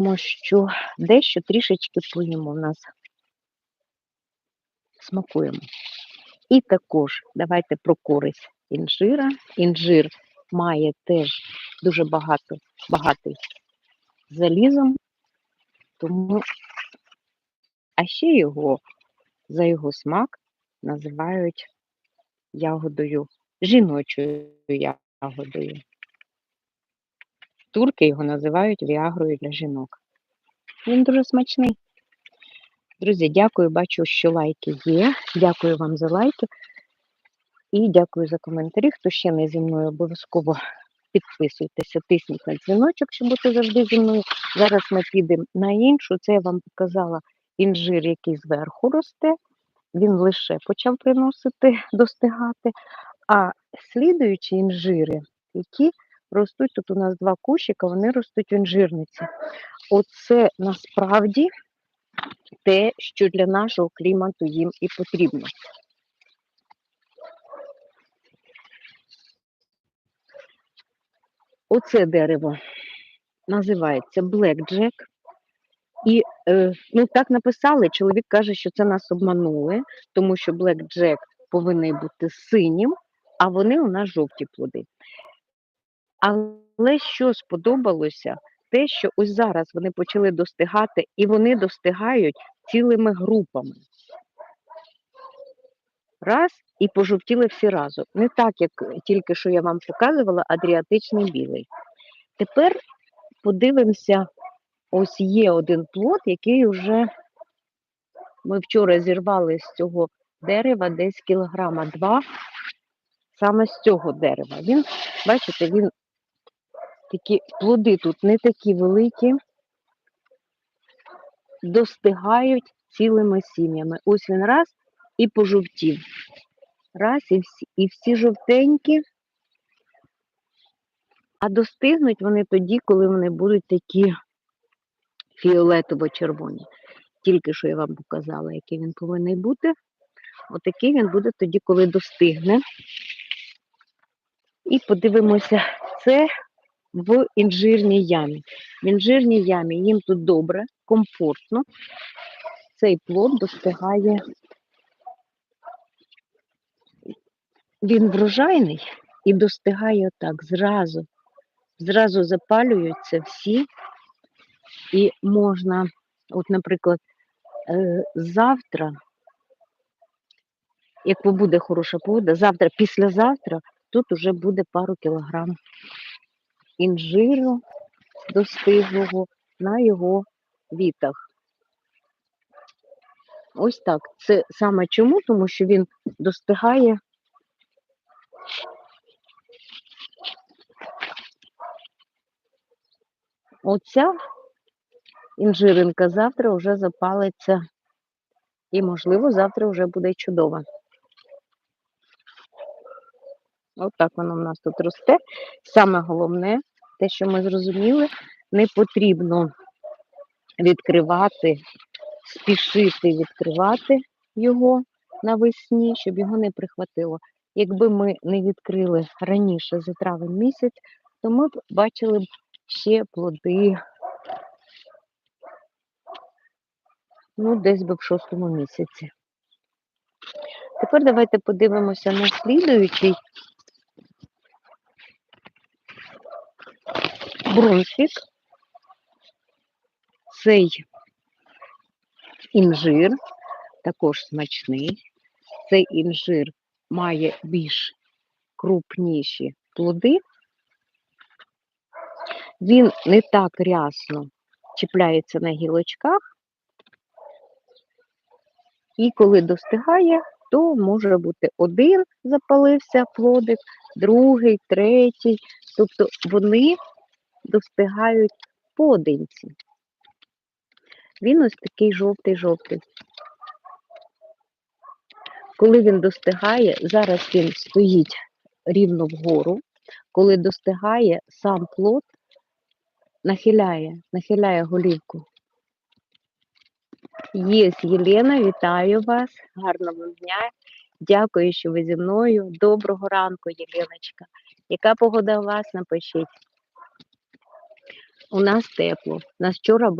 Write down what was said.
Тому що дещо трішечки поїмо в нас. Смакуємо. І також давайте про користь інжира. Інжир має теж дуже багато, багатий залізом, тому, а ще його за його смак називають ягодою, жіночою ягодою. Турки його називають віагрою для жінок. Він дуже смачний. Друзі, дякую, бачу, що лайки є. Дякую вам за лайки. І дякую за коментарі. Хто ще не зі мною, обов'язково підписуйтеся, тисніть на дзвіночок, щоб бути завжди зі мною. Зараз ми підемо на іншу. Це я вам показала інжир, який зверху росте. Він лише почав приносити, достигати. А слідуючі інжири, які ростуть, тут у нас два кущика, вони ростуть в інжирниці. Оце насправді те, що для нашого клімату їм і потрібно. Оце дерево називається Jack. І е, ну, так написали, чоловік каже, що це нас обманули, тому що Jack повинен бути синім, а вони у нас жовті плоди. Але що сподобалося, те, що ось зараз вони почали достигати, і вони достигають цілими групами. Раз, і пожовтіли всі разом. Не так, як тільки що я вам показувала, адріатичний білий. Тепер подивимося, ось є один плод, який вже ми вчора зірвали з цього дерева десь кілограма два, саме з цього дерева. Він, бачите, він такі плоди тут не такі великі, достигають цілими сім'ями. Ось він раз і пожовтів. Раз, і всі, і всі жовтенькі, а достигнуть вони тоді, коли вони будуть такі фіолетово-червоні. Тільки що я вам показала, який він повинен бути. Отакий він буде тоді, коли достигне. І подивимося, це в інжирній ямі. В інжирній ямі їм тут добре, комфортно. Цей плод достигає. Він врожайний і достигає отак зразу. Зразу запалюються всі, і можна, от, наприклад, е, завтра, як буде хороша погода, завтра, післязавтра, тут уже буде пару кілограм інжиру достиглого на його вітах. Ось так. Це саме чому? Тому що він достигає оця інжиринка завтра вже запалиться і, можливо, завтра вже буде чудова. От так воно в нас тут росте. Саме головне, те, що ми зрозуміли, не потрібно відкривати, спішити відкривати його навесні, щоб його не прихватило. Якби ми не відкрили раніше за травень місяць, то ми б бачили б ще плоди, ну, десь би в шостому місяці. Тепер давайте подивимося на слідуючий Брунсвік. Цей інжир також смачний. Цей інжир має більш крупніші плоди. Він не так рясно чіпляється на гілочках, і коли достигає, то може бути один запалився плодик, другий, третій. Тобто вони достигають поодинці. Він ось такий жовтий-жовтий. Коли він достигає, зараз він стоїть рівно вгору, коли достигає, сам плод нахиляє, нахиляє голівку. Єс, Єлена, вітаю вас, гарного дня. Дякую, що ви зі мною. Доброго ранку, Єленочка. Яка погода у вас? Напишіть. У нас тепло. Нас вчора